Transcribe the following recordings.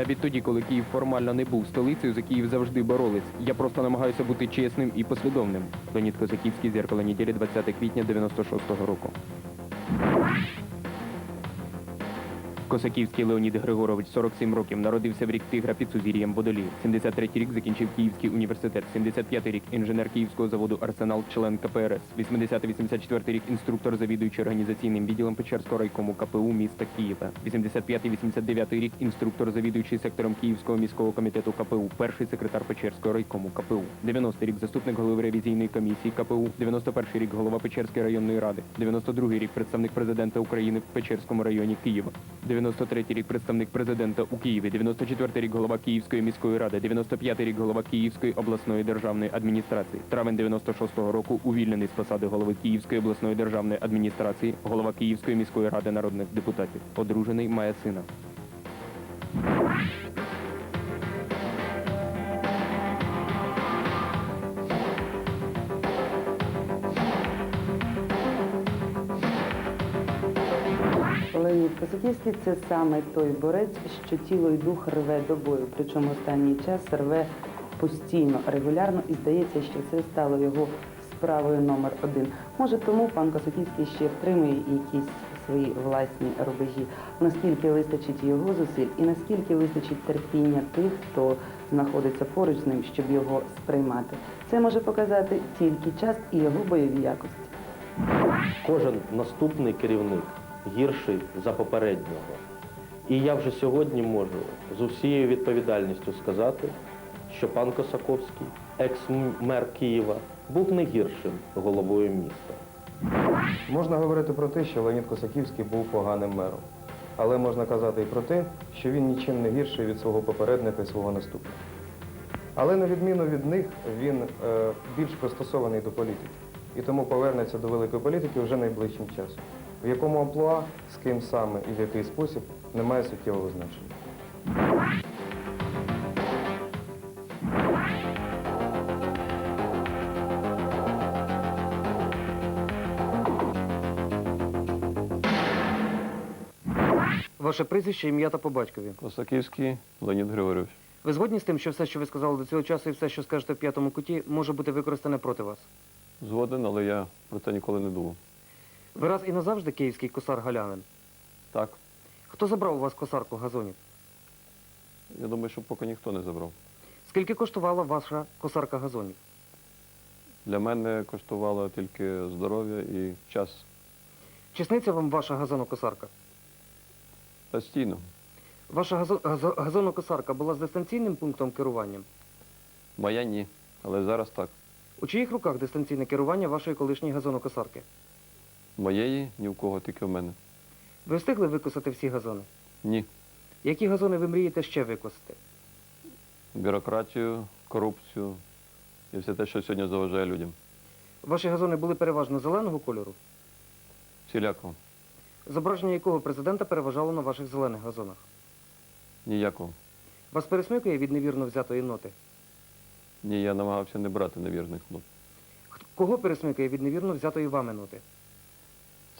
Навіть тоді, коли Київ формально не був столицею, за Київ завжди боролись. Я просто намагаюся бути чесним і послідовним. Леонід Козаківський, зеркало неділі, 20 квітня 96-го року. Косаківський Леонід Григорович, 47 років, народився в рік тигра під сузір'ям Водолію. 73 рік закінчив Київський університет. 75 рік інженер Київського заводу Арсенал, член КПРС. 80-84 рік інструктор, завідуючий організаційним відділом Печерського райкому КПУ міста Києва. 85-89 рік інструктор, завідуючий сектором Київського міського комітету КПУ, перший секретар Печерського райкому КПУ. 90 рік заступник голови ревізійної комісії КПУ. 91 рік голова Печерської районної ради. 92 рік представник президента України в Печерському районі Києва. 93 рік представник президента у Києві, 94-й рік голова Київської міської ради, 95-й рік голова Київської обласної державної адміністрації. Травень 96-го року увільнений з посади голови Київської обласної державної адміністрації, голова Київської міської ради народних депутатів. Одружений має сина. Леонід Косаківський це саме той борець, що тіло і дух рве до бою. Причому останній час рве постійно, регулярно, і здається, що це стало його справою номер один. Може, тому пан Косаківський ще втримує якісь свої власні рубежі. Наскільки вистачить його зусиль, і наскільки вистачить терпіння тих, хто знаходиться поруч з ним, щоб його сприймати. Це може показати тільки час і його бойові якості. Кожен наступний керівник гірший за попереднього. І я вже сьогодні можу з усією відповідальністю сказати, що пан Косаковський, екс-мер Києва, був не гіршим головою міста. Можна говорити про те, що Леонід Косаківський був поганим мером. Але можна казати і про те, що він нічим не гірший від свого попередника і свого наступника. Але на відміну від них, він е, більш пристосований до політики. І тому повернеться до великої політики вже найближчим часом. В якому амплуа, з ким саме і в який спосіб немає суттєвого значення. Ваше прізвище, ім'я та по батькові. Косаківський Леонід Григорович. Ви згодні з тим, що все, що ви сказали до цього часу, і все, що скажете в п'ятому куті, може бути використане проти вас? Згоден, але я про це ніколи не думав. Ви раз і назавжди київський косар Галянин. Так, Хто забрав у вас косарку газонів? я думаю, що поки ніхто не забрав. Скільки коштувала ваша косарка газонів? Для мене коштувало тільки здоров'я і час Чи сниться вам ваша газонокосарка? постійно. Ваша газо- газо- газонокосарка була з дистанційним пунктом керування? Моя ні, але зараз так. У чиїх руках дистанційне керування вашої колишньої газонокосарки? Моєї ні в кого, тільки в мене. Ви встигли викосати всі газони? Ні. Які газони ви мрієте ще викосити? Бюрократію, корупцію і все те, що сьогодні заважає людям. Ваші газони були переважно зеленого кольору, Всілякого. зображення якого президента переважало на ваших зелених газонах. Ніякого. Вас пересмикує від невірно взятої ноти? Ні, я намагався не брати невірних нот. Кого пересмикує від невірно взятої вами ноти?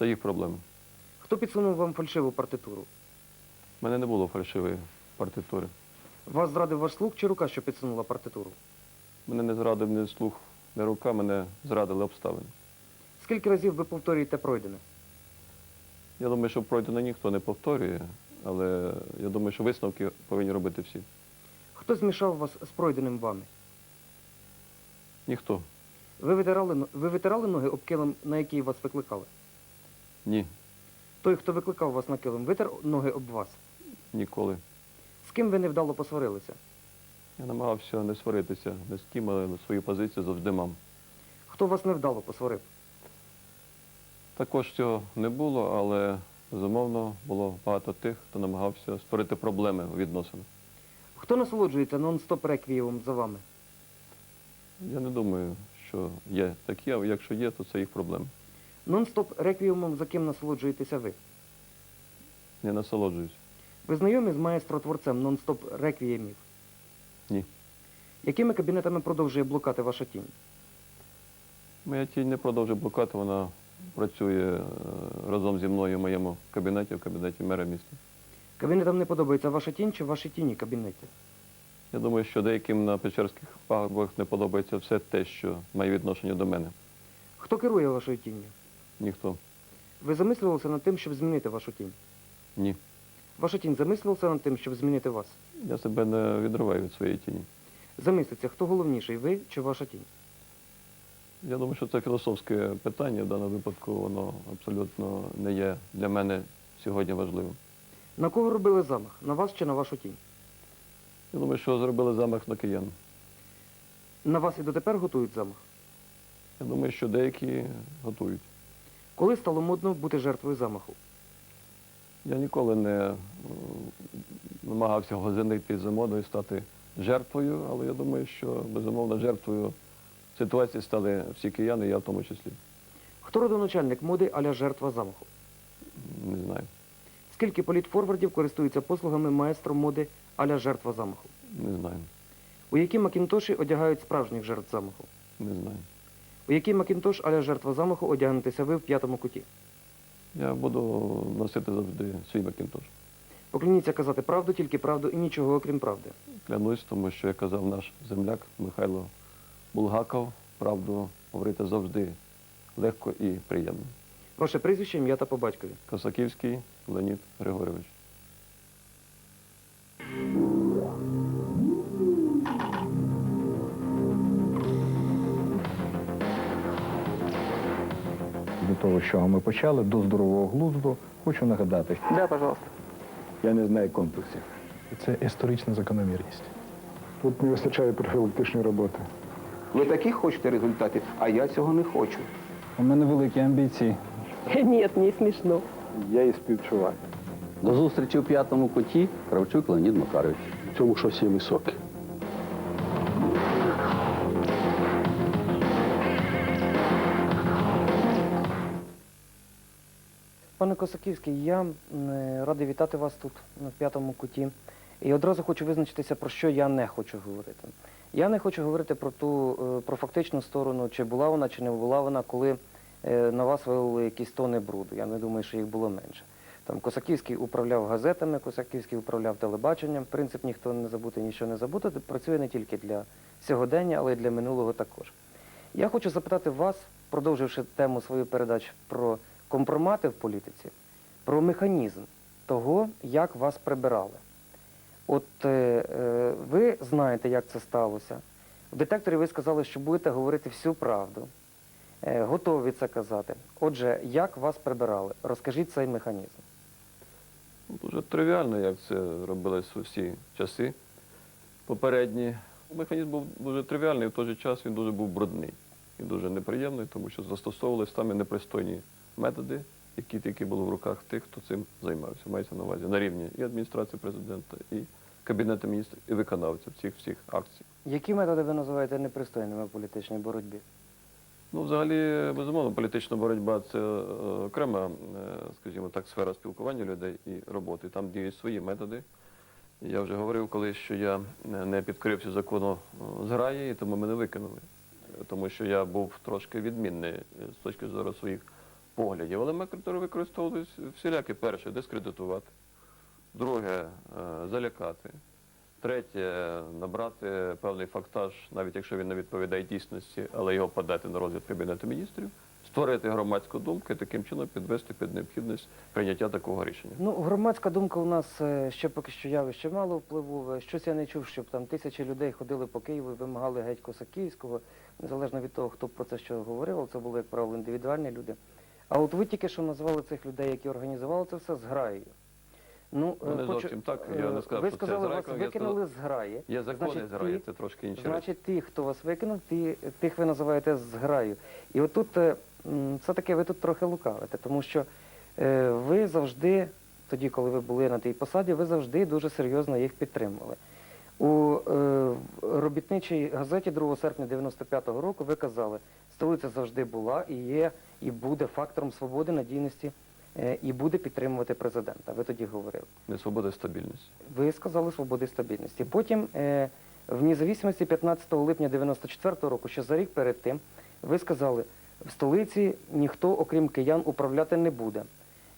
Це їх проблеми. Хто підсунув вам фальшиву партитуру? У мене не було фальшивої партитури. Вас зрадив ваш слух чи рука, що підсунула партитуру? Мене не зрадив ні слух, ні рука, мене зрадили обставини. Скільки разів ви повторюєте пройдене? Я думаю, що пройдено ніхто не повторює, але я думаю, що висновки повинні робити всі. Хто змішав вас з пройденим вами? Ніхто. Ви витирали, но- ви витирали ноги об килим, на який вас викликали? Ні. Той, хто викликав вас на килим, витер ноги об вас. Ніколи. З ким ви невдало посварилися? Я намагався не сваритися не з ким, але свою позицію завжди мав. Хто вас невдало посварив? Також цього не було, але безумовно було багато тих, хто намагався створити проблеми у відносинах. Хто насолоджується нон-стоп реквієвом за вами? Я не думаю, що є такі, а якщо є, то це їх проблеми. Нон-стоп реквіємом за ким насолоджуєтеся ви? Не насолоджуюсь. Ви знайомі з маестро-творцем нон-стоп реквіємів? Ні. Якими кабінетами продовжує блукати ваша тінь? Моя тінь не продовжує блокати, вона працює е, разом зі мною в моєму кабінеті, в кабінеті мера міста. Кабінетам не подобається ваша тінь чи ваші тіні кабінеті? Я думаю, що деяким на Печерських пагорбах не подобається все те, що має відношення до мене. Хто керує вашою тінню? Ніхто. Ви замислювалися над тим, щоб змінити вашу тінь? Ні. Ваша тінь замислювалася над тим, щоб змінити вас? Я себе не відриваю від своєї тіні. Замислиться, хто головніший, ви чи ваша тінь? Я думаю, що це філософське питання в даному випадку, воно абсолютно не є для мене сьогодні важливим. На кого робили замах? На вас чи на вашу тінь? Я думаю, що зробили замах на киян. На вас і дотепер готують замах. Я думаю, що деякі готують. Коли стало модно бути жертвою замаху? Я ніколи не е, намагався гозинити за модою стати жертвою, але я думаю, що безумовно жертвою ситуації стали всі кияни, я в тому числі. Хто родоначальник моди аля жертва замаху? Не знаю. Скільки політфорвардів користуються послугами маестро моди аля жертва замаху? Не знаю. У які макінтоші одягають справжніх жертв замаху? Не знаю. У який макінтош аля жертва замаху одягнетеся ви в п'ятому куті? Я буду носити завжди свій макінтош. Покляніться казати правду, тільки правду і нічого окрім правди. Клянусь, тому що як казав наш земляк Михайло Булгаков, правду говорити завжди легко і приємно. Ваше прізвище, ім'я та по батькові. Косаківський Леонід Григорович. Того, з чого ми почали, до здорового глузду, хочу нагадати. Да, пожалуйста. Я не знаю конкурсів. Це історична закономірність. Тут не вистачає профілактичної роботи. Ви таких хочете результатів, а я цього не хочу. У мене великі амбіції. Нет, не смешно. Я і співчуваю. До зустрічі у п'ятому куті Кравчук Леонід Макарович. В цьому щось є високе. Пане Косаківський, я е, радий вітати вас тут на п'ятому куті. І одразу хочу визначитися, про що я не хочу говорити. Я не хочу говорити про ту е, про фактичну сторону, чи була вона, чи не була вона, коли е, на вас вилили якісь тони бруду. Я не думаю, що їх було менше. Там Косаківський управляв газетами, Косаківський управляв телебаченням. Принцип ніхто не забути, нічого не забути. Працює не тільки для сьогодення, але й для минулого також. Я хочу запитати вас, продовживши тему своєї передач про компромати в політиці, про механізм того, як вас прибирали. От е, е, ви знаєте, як це сталося. В детекторі ви сказали, що будете говорити всю правду. Е, готові це казати. Отже, як вас прибирали? Розкажіть цей механізм. Ну, Дуже тривіально, як це робилось у всі часи попередні. Механізм був дуже тривіальний, в той же час він дуже був брудний і дуже неприємний, тому що застосовувалися саме непристойні методи, які тільки були в руках тих, хто цим займався. Мається на увазі на рівні і адміністрації президента, і Кабінету міністрів, і виконавців цих всіх акцій. Які методи ви називаєте непристойними в політичній боротьбі? Ну, взагалі, безумовно, політична боротьба це е, окрема, е, скажімо так, сфера спілкування людей і роботи. Там діють свої методи. Я вже говорив колись, що я не- підкорився закону е, зграї, і тому мене викинули. Тому що я був трошки відмінний з точки зору своїх поглядів. Але методи використовувалися всілякі. Перше дискредитувати, друге е, залякати. Третє набрати певний фактаж, навіть якщо він не відповідає дійсності, але його подати на розгляд Кабінету міністрів, створити громадську думку і таким чином підвести під необхідність прийняття такого рішення. Ну, громадська думка у нас е, ще поки що явище мало впливове. Щось я не чув, щоб там тисячі людей ходили по Києву і вимагали геть Косаківського, незалежно від того, хто про це що говорив, це були, як правило, індивідуальні люди. А от ви тільки що назвали цих людей, які організували це все зграєю. Ну, не хочу- зовсім так. Я не е, сказав, Ви що це сказали, вас зграйка, я викинули з граї. Є закони Значить, зграї, ті- це трошки інші речі. Значить, ті, хто вас викинув, ті, тих ви називаєте зграю. І отут е, м, все-таки ви тут трохи лукавите, тому що е, ви завжди, тоді, коли ви були на тій посаді, ви завжди дуже серйозно їх підтримували. У е, робітничій газеті 2 серпня 95-го року ви казали, столиця завжди була і є, і буде фактором свободи, надійності, е, і буде підтримувати президента. Ви тоді говорили. Не свобода, а стабільність. Ви сказали свободи і стабільності. Потім, е, в незалежності 15 липня 94-го року, ще за рік перед тим, ви сказали, в столиці ніхто, окрім киян, управляти не буде.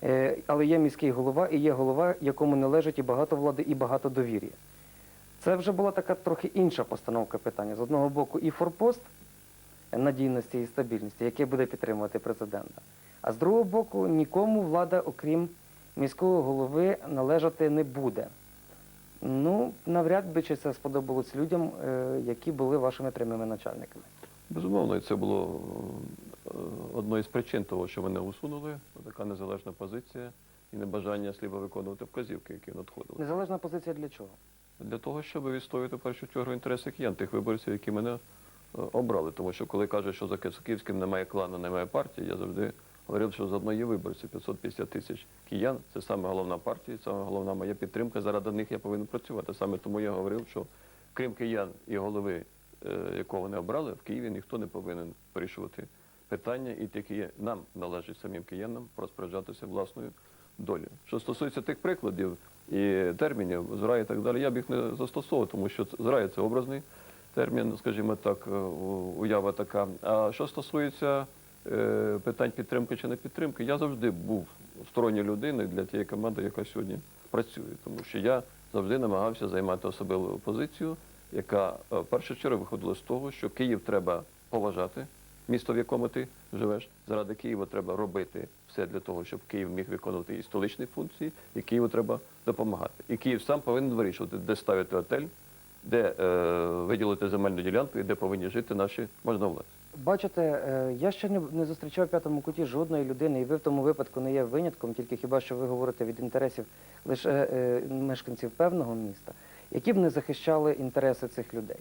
Е, Але є міський голова і є голова, якому належить і багато влади, і багато довір'я. Це вже була така трохи інша постановка питання. З одного боку, і форпост надійності і стабільності, яке буде підтримувати президента. А з другого боку, нікому влада, окрім міського голови, належати не буде. Ну, навряд би чи це сподобалось людям, е, які були вашими прямими начальниками. Безумовно, і це було е, одною з причин того, що мене усунули, така незалежна позиція і небажання сліба виконувати вказівки, які надходили. Незалежна позиція для чого? Для того, щоб відстоювати першу чергу інтереси киян, тих виборців, які мене е, обрали. Тому що коли кажуть, що за Кисаківським немає клану, немає партії, я завжди говорив, що заодно є виборці 550 тисяч киян. Це саме головна партія, саме головна моя підтримка. Заради них я повинен працювати. Саме тому я говорив, що крім киян і голови, е, якого вони обрали, в Києві ніхто не повинен вирішувати питання, і тільки нам належить самим киянам розпоряджатися власною долею. Що стосується тих прикладів і термінів, зрая і так далі, я б їх не застосовував, тому що зрая це образний термін, скажімо так, е, уява така. А що стосується е, питань підтримки чи не підтримки, я завжди був сторонньою людиною для тієї команди, яка сьогодні працює, тому що я завжди намагався займати особливу позицію, яка е, першу чергу виходила з того, що Київ треба поважати, місто, в якому ти живеш. Заради Києва треба робити все для того, щоб Київ міг виконувати і столичні функції, і Києву треба допомагати. І Київ сам повинен вирішувати, де ставити готель, де е, виділити земельну ділянку і де повинні жити наші можновладці. Бачите, е, я ще не, зустрічав в п'ятому куті жодної людини, і ви в тому випадку не є винятком, тільки хіба що ви говорите від інтересів лише е, мешканців певного міста, які б не захищали інтереси цих людей.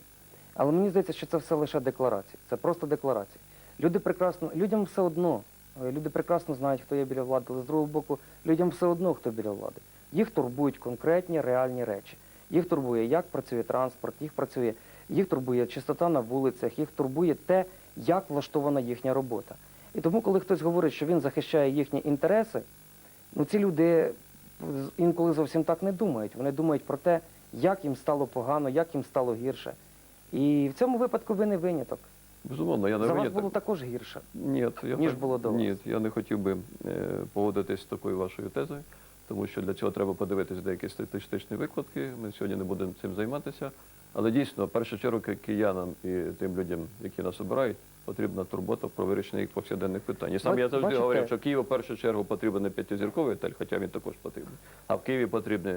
Але мені здається, що це все лише декларації. Це просто декларації. Люди прекрасно, людям все одно, е, люди прекрасно знають, хто є біля влади, але з другого боку, людям все одно, хто біля влади. Їх турбують конкретні реальні речі. Їх турбує, як працює транспорт, їх працює, їх турбує чистота на вулицях, їх турбує те, як влаштована їхня робота. І тому, коли хтось говорить, що він захищає їхні інтереси, ну ці люди інколи зовсім так не думають. Вони думають про те, як їм стало погано, як їм стало гірше. І в цьому випадку ви не виняток. Безумовно, я не За вас виняток. було також гірше. Ні, я ніж так- було до вас. Ні, я не хотів би е, погодитись з такою вашою тезою, тому що для цього треба подивитися деякі статистичні викладки. Ми сьогодні не будемо цим займатися. Але дійсно, в першу чергу ки- киянам і тим людям, які нас обирають, потрібна турбота про вирішення їх повсякденних питань. І сам Бач- я завжди бачите? говорив, що Києву в першу чергу потрібен не п'ятизірковий готель, хоча він також потрібен. А в Києві потрібні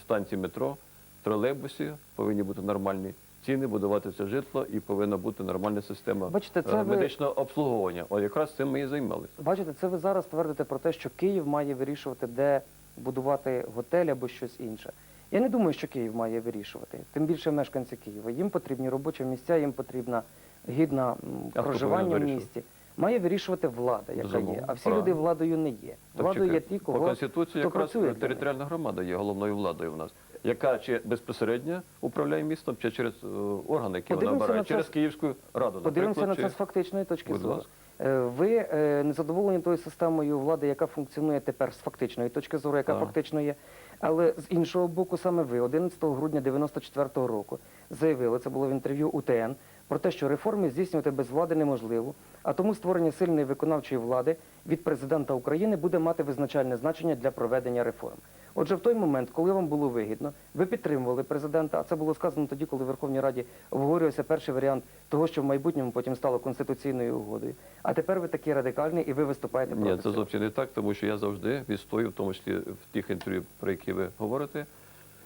станції метро, тролейбусі, повинні бути нормальні ціни, будуватися житло і повинна бути нормальна система Бачите, це е, ви- медичного обслуговування. О, якраз цим ми і займалися. Бачите, це ви зараз твердите про те, що Київ має вирішувати, де будувати готель або щось інше. Я не думаю, що Київ має вирішувати. Тим більше мешканці Києва. Їм потрібні робочі місця, їм потрібна гідна м, хто проживання в повинен місті. Має вирішувати влада, яка є. Безумовно, А всі правильно. люди владою не є. Так, Владою є ті, кого По Конституції хто якраз працює для них. територіальна громада є головною владою в нас, яка чи безпосередньо управляє містом, чи через е, органи, які вона обирає, через Київську раду. Подивимося на це з фактичної точки зору. Е, Ви е, не задоволені тою системою влади, яка функціонує тепер з фактичної точки зору, яка фактично є. Але з іншого боку, саме ви 11 грудня 94 року заявили, це було в інтерв'ю УТН, про те, що реформи здійснювати без влади неможливо, а тому створення сильної виконавчої влади від президента України буде мати визначальне значення для проведення реформ. Отже, в той момент, коли вам було вигідно, ви підтримували президента, а це було сказано тоді, коли в Верховній Раді обговорювався перший варіант того, що в майбутньому потім стало конституційною угодою. А тепер ви такі радикальні і ви виступаєте проти Ні, це зовсім не так, тому що я завжди відстою, в тому числі в тих інтерв'ю, про які ви говорите,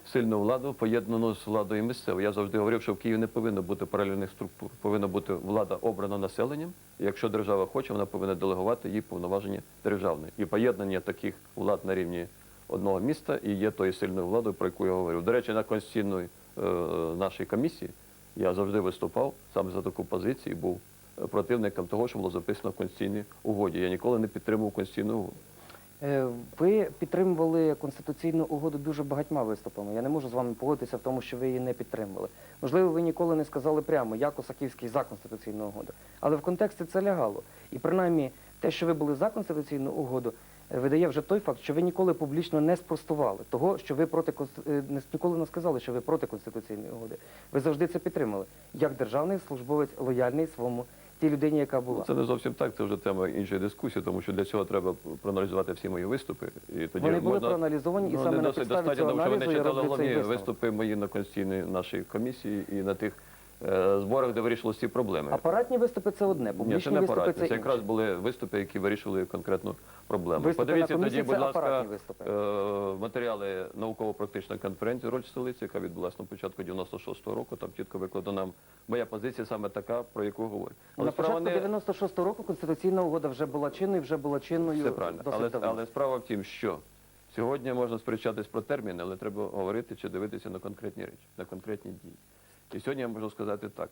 сильну владу поєднану з владою місцевою. Я завжди говорив, що в Києві не повинно бути паралельних структур. Повинна бути влада обрана населенням. І якщо держава хоче, вона повинна делегувати їй повноваження державне. І поєднання таких влад на рівні одного міста і є тою сильною владою, про яку я говорив. До речі, на конституційної е, нашій комісії я завжди виступав саме за таку позицію і був е, противником того, що було записано в конституційній угоді. Я ніколи не підтримував конституційну угоду. Е, Ви підтримували конституційну угоду дуже багатьма виступами. Я не можу з вами погодитися в тому, що ви її не підтримували. Можливо, ви ніколи не сказали прямо, я Косаківський за конституційну угоду. Але в контексті це лягало. І принаймні те, що ви були за конституційну угоду, е, видає вже той факт, що ви ніколи публічно не спростували того, що ви проти е, ніколи не сказали, що ви проти конституційної угоди. Ви завжди це підтримали. Як державний службовець лояльний своєму тій людині, яка була. Це не зовсім так, це вже тема іншої дискусії, тому що для цього треба проаналізувати всі мої виступи. І тоді Вони були можна... проаналізовані, і Ну, саме не на підставі цього тому що ви аналізу не читали головні виступи мої на конституційній нашій комісії і на тих зборах, де вирішилися ці проблеми. Апаратні виступи це одне, Ні, це не виступи апаратні, це це якраз були виступи, які вирішили конкретну проблему. Виступи Подивіться на тоді, будь ласка, виступи. е, матеріали науково-практичної конференції «Роль столиці», яка відбулася на початку 96-го року. Там чітко викладена моя позиція саме така, про яку говорю. Але На початку не- 96-го року конституційна угода вже була чинною, вже була чинною Все правильно. Але, але справа в тім, що сьогодні можна сперечатись про терміни, але треба говорити чи дивитися на конкретні речі, на конкретні дії. І сьогодні я можу сказати так,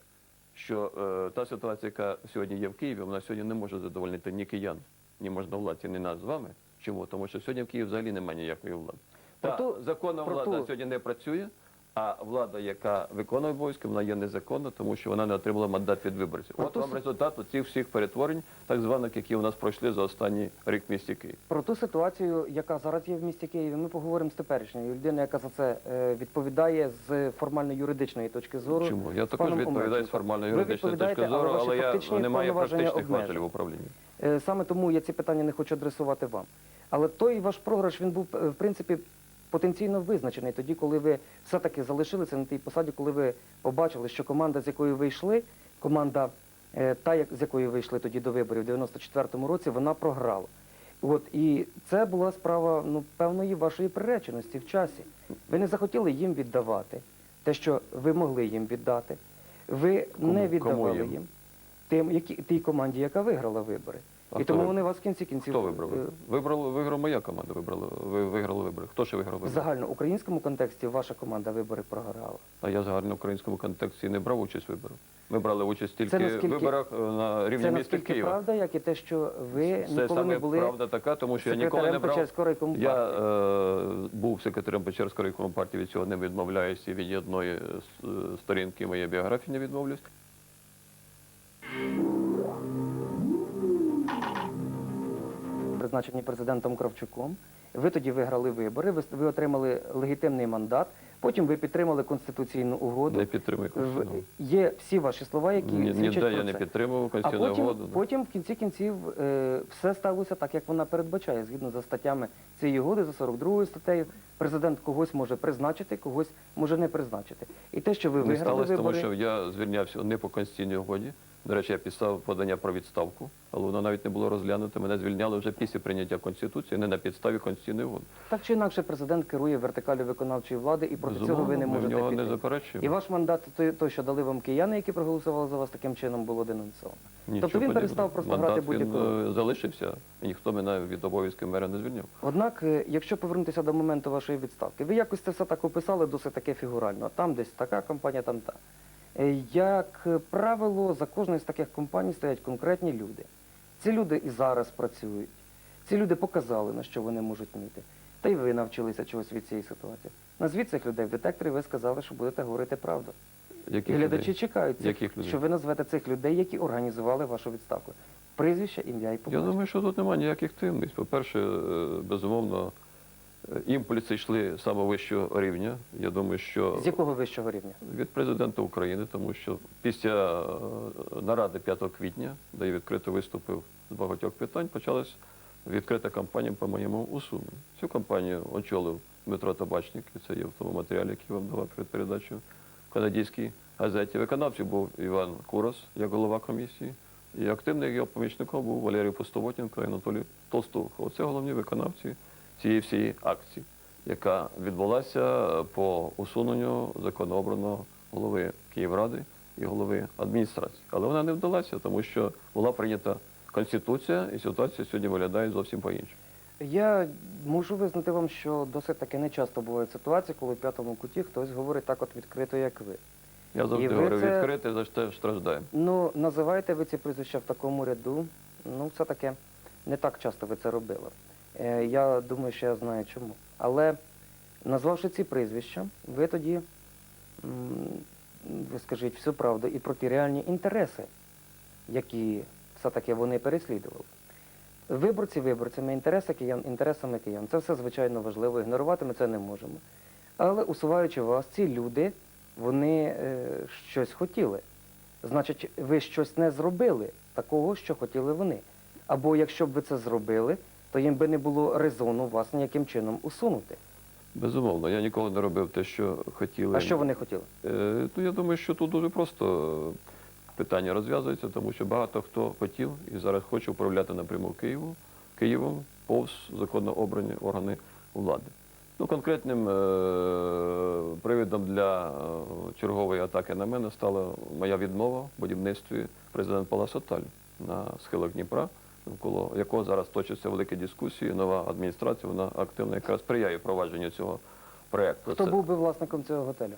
що е, та ситуація, яка сьогодні є в Києві, вона сьогодні не може задовольнити ні киян, ні можновладці, ні нас з вами. Чому? Тому що сьогодні в Києві взагалі немає ніякої влади. Та Про ту- законна влада ту- сьогодні не працює, а влада, яка виконує обов'язки, вона є незаконна, тому що вона не отримала мандат від виборців. От вам результат цих всіх перетворень, так званих, які у нас пройшли за останній рік в місті Київ. Про ту ситуацію, яка зараз є в місті Києві, ми поговоримо з теперішньою людиною, яка за це е, відповідає з формально-юридичної точки зору. Чому? Я також відповідаю з Омельченком. формальної Ви юридичної точки зору, але я не маю практичних важелів в управлінні. Е, Саме тому я ці питання не хочу адресувати вам. Але той ваш програш він був е, в принципі потенційно визначений тоді, коли ви все-таки залишилися на тій посаді, коли ви побачили, що команда, з якою ви йшли, команда е, та, як- з якою ви йшли тоді до виборів у 94-му році, вона програла. От і це була справа ну певної вашої приреченості в часі. Ви не захотіли їм віддавати те, що ви могли їм віддати. Ви Кому- не кому віддавали їм? їм тим, які тій команді, яка виграла вибори. А і хто тому ви- вони вас в кінці кінців Хто вибрав? е, виграла моя команда, вибрала, ви виграли вибори. Хто ще виграв в вибори? загальноукраїнському контексті ваша команда вибори програла. А я в загальноукраїнському контексті не брав участь в виборах. Ми брали участь тільки наскільки- в виборах е, на рівні Це міста наскільки Києва. правда, як і те, що ви Це ніколи саме не були правда така, тому що я ніколи не секретарем брав. Печерського райкому Я партії. е, був секретарем Печерського райкому партії, від цього не відмовляюся, від одної е, сторінки моєї біографії не відмовлюсь. Призначені президентом Кравчуком. Ви тоді виграли вибори, ви, ви отримали легітимний мандат. Потім ви підтримали конституційну угоду. Не підтримую Конституцію. Є всі ваші слова, які Ні, свідчать ніде про я не підтримував А Конституційну потім, угоду. потім в кінці кінців е, все сталося так, як вона передбачає, згідно за статтями цієї угоди, за 42 статтею. Президент когось може призначити, когось може не призначити. І те, що ви Не виграли сталося, тому що я звільнявся не по конституційній угоді. До речі, я писав подання про відставку, але воно навіть не було розглянуто. Мене звільняли вже після прийняття Конституції, не на підставі Конституційної угоди. так чи інакше президент керує вертикалю виконавчої влади, і проти цього ви не ми в можете нього не піти. заперечуємо. І ваш мандат, той, той, що дали вам кияни, які проголосували за вас таким чином, було денонсовано. Нічого тобто він подібного. перестав просто Мандат грати будь-яку. Він е, залишився, і ніхто мене від обов'язків мера не звільняв. Однак, е, якщо повернутися до моменту вашої відставки, ви якось це все так описали досить таке фігурально. Там десь така компанія, там та. Е, Як правило, за кожною з таких компаній стоять конкретні люди. Ці люди і зараз працюють. Ці люди показали, на що вони можуть міти. Та й ви навчилися чогось від цієї ситуації. Назвіть цих людей в детекторі, ви сказали, що будете говорити правду. Яких глядачі людей? чекають, цих, Яких людей? що ви назвете цих людей, які організували вашу відставку. Прізвище, ім'я і по Я думаю, що тут немає ніяких таємниць. По-перше, е, безумовно, імпульси йшли самого вищого рівня. Я думаю, що З якого вищого рівня? від президента України, тому що після е, наради 5 квітня, де я відкрито виступив з багатьох питань, почалась відкрита кампанія по моєму усуненню. Цю кампанію очолив Дмитро Табачник, і це є в тому матеріалі, який вам давав перед передачею в канадській газеті. Виконавцем був Іван Курос, як голова комісії, і активним його помічником був Валерій Пустовотенко і Анатолій Толстух. Оце головні виконавці цієї всієї акції, яка відбулася по усуненню законообраного голови Київради і голови адміністрації. Але вона не вдалася, тому що була прийнята Конституція, і ситуація сьогодні виглядає зовсім по-іншому. Я можу визнати вам, що досить таки не часто бувають ситуації, коли в п'ятому куті хтось говорить так от відкрито, як ви. Я завжди ви говорю, це- відкрити за те страждаємо. Ну, називаєте ви ці прізвища в такому ряду, ну, все таки не так часто ви це робили. Е, я думаю, що я знаю чому. Але назвавши ці прізвища, ви тоді, ви скажіть всю правду і про ті реальні інтереси, які все-таки вони переслідували. Виборці виборцями, інтереси киян, інтересами киян. Це все звичайно важливо. Ігнорувати ми це не можемо. Але усуваючи вас, ці люди, вони е, щось хотіли. значить, ви щось не зробили такого, що хотіли вони. Або якщо б ви це зробили, то їм би не було резону вас ніяким чином усунути. Безумовно, я ніколи не робив те, що хотіли. А що вони хотіли? Е, ну, я думаю, що тут дуже просто питання розв'язується, тому що багато хто хотів і зараз хоче управляти напряму Києву, Києвом повз законно обрані органи влади. Ну, конкретним е, привідом для е, чергової атаки на мене стала моя відмова в будівництві президент Палас Оталь на схилах Дніпра, навколо якого зараз точаться великі дискусії. Нова адміністрація вона активно якраз сприяє впровадженню цього проєкту. Хто Це- був би власником цього готелю?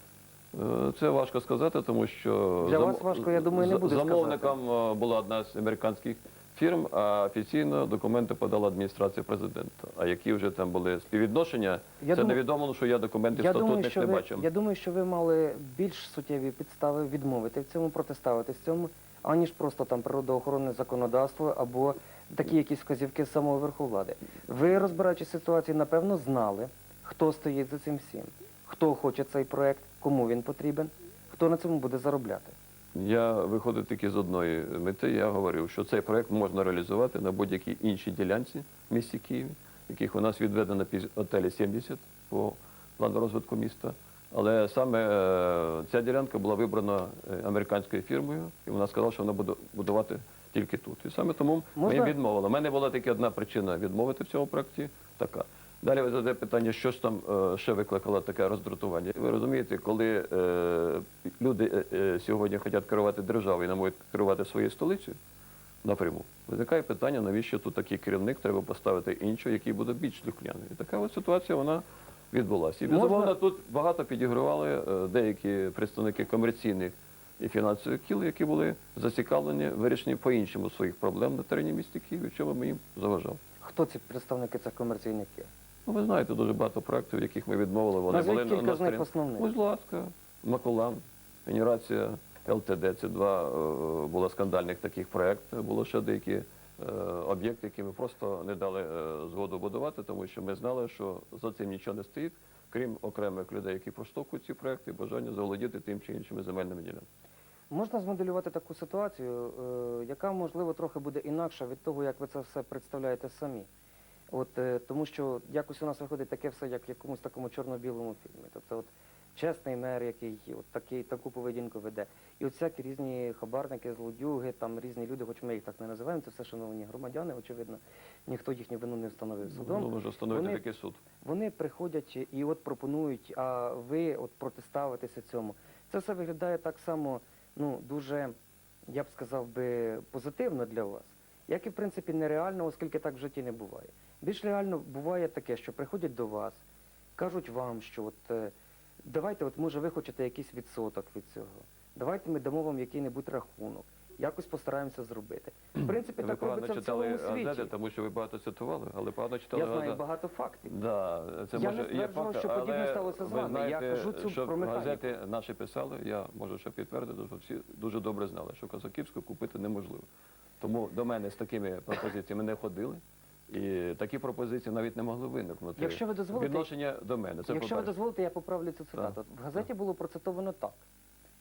Е, Це важко сказати, тому що Для вас важко, я думаю, не за- буде замовником е, була одна з американських фірм, а офіційно документи подала адміністрація президента. А які вже там були співвідношення, Я це думаю- невідомо, що я документів Я думаю, статутних що не ви, бачив. я думаю, що ви мали більш суттєві підстави відмовити в цьому, протиставити в цьому, аніж просто там природоохоронне законодавство або такі якісь вказівки з самого верху влади. Ви, розбираючи ситуацію, напевно, знали, хто стоїть за цим всім, хто хоче цей проект, кому він потрібен, хто на цьому буде заробляти. Я виходив тільки з одної мети. Я говорив, що цей проект можна реалізувати на будь-якій іншій ділянці в місті Києві, яких у нас відведено під готелі 70 по плану розвитку міста. Але саме е, ця ділянка була вибрана е, американською фірмою, і вона сказала, що вона буде будувати тільки тут. І саме тому Можна- ми їм відмовили. У мене була тільки одна причина відмовити в цьому проєкті. Така. Далі ви задаєте питання, що ж там е, ще викликало таке роздратування. Ви розумієте, коли е, люди е, сьогодні хочуть керувати державою і не можуть керувати своєю столицею напряму, виникає питання, навіщо тут такий керівник, треба поставити іншого, який буде більш слухняний. І така от ситуація вона відбулася. І безумовно тут багато підігрували е, деякі представники комерційних і фінансових кіл, які були зацікавлені вирішенні по-іншому своїх проблем на терені міста Києва, чому ми їм заважав. Хто ці представники цих комерційників? Ну, ви знаєте, дуже багато проєктів, яких ми відмовили. Вони Назвіть були кілька з них сторін- основних. Будь ласка, Макулан, генерація ЛТД. Це два е, було скандальних таких проєкти. Було ще деякі е, об'єкти, які ми просто не дали е, згоду будувати, тому що ми знали, що за цим нічого не стоїть, крім окремих людей, які проштовхують ці проєкти, бажання заволодіти тим чи іншими земельними ділянками. Можна змоделювати таку ситуацію, е, яка, можливо, трохи буде інакша від того, як ви це все представляєте самі. От, е, тому що якось у нас виходить таке все, як в якомусь такому чорно-білому фільмі. Тобто, от, чесний мер, який от такий, таку поведінку веде. І от всякі різні хабарники, злодюги, там різні люди, хоч ми їх так не називаємо, це все шановні громадяни, очевидно, ніхто їхню вину не встановив судом. Ну, може встановити Вони- такий суд. Вони приходять і от пропонують, а ви от протиставитеся цьому. Це все виглядає так само, ну дуже, я б сказав би, позитивно для вас, як і в принципі нереально, оскільки так в житті не буває. Більш реально буває таке, що приходять до вас, кажуть вам, що от е, давайте, от може ви хочете якийсь відсоток від цього. Давайте ми дамо вам який-небудь рахунок. Якось постараємося зробити. В принципі, Ви так погано робиться в читали цілому світі. газети, тому що ви багато цитували, але погано читали Я знаю газети. багато фактів. Да, це Я може не є стверджував, що подібне але сталося з ви вами. Я знаєте, кажу цю що про механіку. газети наші писали, я можу ще підтвердити, що всі дуже добре знали, що Козаківську купити неможливо. Тому до мене з такими пропозиціями не ходили. І такі пропозиції навіть не могли виникнути. Якщо ви дозволите- Відношення до мене. Це Якщо ви дозволите, я поправлю цю цитату. В газеті було процитовано так.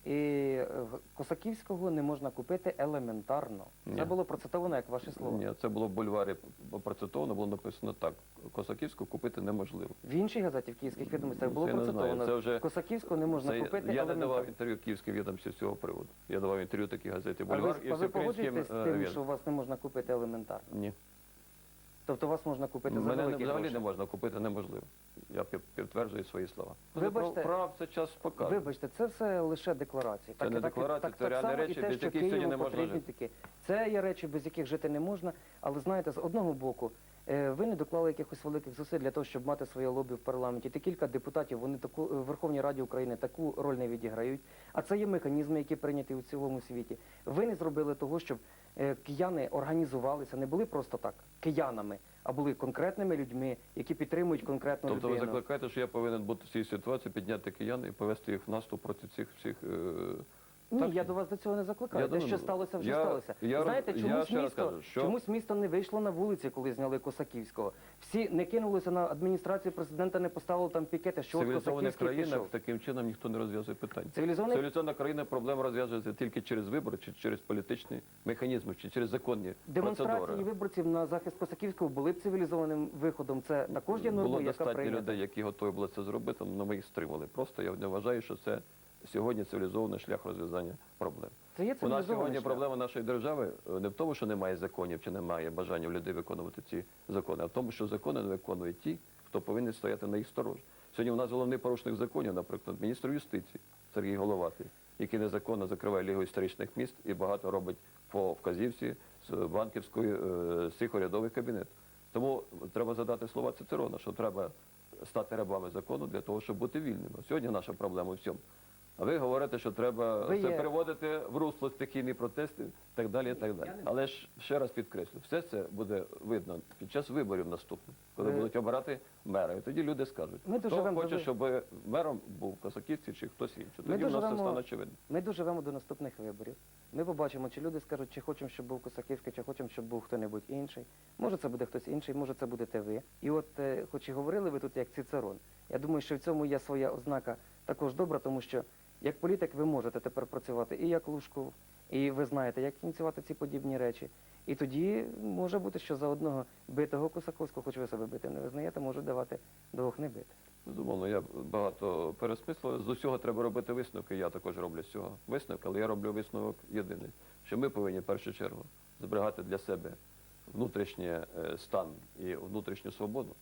І е, Косаківського не можна купити елементарно. Це Ні. було процитовано як ваші слова. Ні, це було в бульварі процитовано, було написано так. Косаківську купити неможливо. В іншій газеті в київських відомостях було Це процитовано. це вже- Косаківського не можна Це купити я не давав інтерв'ю київській відомості з цього приводу. Я давав інтерв'ю такій газеті А ви, і а ви погоджуєтесь з е, тим, «Вен». що вас не можна купити елементарно? Ні. Тобто вас можна купити за Мене великі взагалі гроші? не можна купити, неможливо. Я під- підтверджую свої слова. Вибачте, Прав це час покаже. Вибачте, це все лише декларації. Це не так, декларації, це реальні само речі, і без яких сьогодні Києву не можна потрібні жити. такі. Це є речі, без яких жити не можна. Але знаєте, з одного боку, е, ви не доклали якихось великих зусиль для того, щоб мати своє лобі в парламенті. Та кілька депутатів вони таку е, в Верховній Раді України таку роль не відіграють. А це є механізми, які прийняті у цілому світі. Ви не зробили того, щоб кияни організувалися, не були просто так киянами, а були конкретними людьми, які підтримують конкретну Тобто ви закликаєте, що я повинен бути в цій ситуації, підняти киян і повести їх в наступ проти цих всіх е, Ні, Так я до вас до цього не закликаю. Я Те, думаю, що сталося, вже я- сталося. я- Знаєте, я чомусь ще раз місто, кажу, що- чомусь місто не вийшло на вулиці, коли зняли Косаківського. Всі не кинулися на адміністрацію президента, не поставили там пікети, що от цивілізованих Косаківський країнах пішов. таким чином ніхто не розв'язує питання. Цивілізованих- Цивілізована країна проблема розв'язується тільки через вибори, чи через політичні механізми, чи через законні Демонстрації процедури. виборців на захист Косаківського були б цивілізованим виходом. Це також є Було нормою, яка достатньо прийнята. людей, які готові були це зробити, але ми їх стримали. Просто я не вважаю, що це сьогодні цивілізований шлях розв'язання проблем. Це є У нас сьогодні шлях. проблема нашої держави е, не в тому, що немає законів чи немає бажання в людей виконувати ці закони, а в тому, що закони не виконують ті, хто повинен стояти на їх сторожі. Сьогодні у нас головний порушник законів, наприклад, міністр юстиції Сергій Головатий, який незаконно закриває Лігу історичних міст і багато робить по вказівці з банківської е, з цих урядових кабінетів. Тому треба задати слова Цицерона, що треба стати рабами закону для того, щоб бути вільними. Сьогодні наша проблема в цьому. А ви говорите, що треба Ви це є- переводити в русло стихійні протести, так далі, і так далі. Але ж ще раз підкреслю, все це буде видно під час виборів наступних, коли Ви- будуть обирати мера. І тоді люди скажуть, Ми хто хоче, до- щоб мером був Косаківці чи хтось інший. Тоді в нас все стане очевидно. Ми доживемо до наступних виборів. Ми побачимо, чи люди скажуть, чи хочемо, щоб був Косаківський, чи хочемо, щоб був хто-небудь інший. Може, це буде хтось інший, може, це будете ви. І от, е, хоч і говорили ви тут як Цицерон, я думаю, що в цьому є своя ознака також добра, тому що як політик ви можете тепер працювати і як Лужков, і ви знаєте, як ініціювати ці подібні речі. І тоді може бути, що за одного битого Косаковського, хоч ви себе бити не визнаєте, можуть давати двох не бити. Безумовно, я багато пересмислив. З усього треба робити висновки. Я також роблю з цього висновки, але я роблю висновок єдиний, що ми повинні в першу чергу зберігати для себе внутрішній е, стан і внутрішню свободу.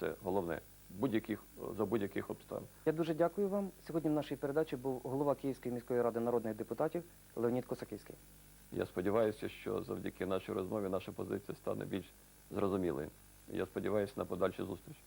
Це головне будь-яких за будь-яких обставин. Я дуже дякую вам. Сьогодні в нашій передачі був голова Київської міської ради народних депутатів Леонід Косаківський. Я сподіваюся, що завдяки нашій розмові наша позиція стане більш зрозумілою. Я сподіваюся на подальші зустрічі.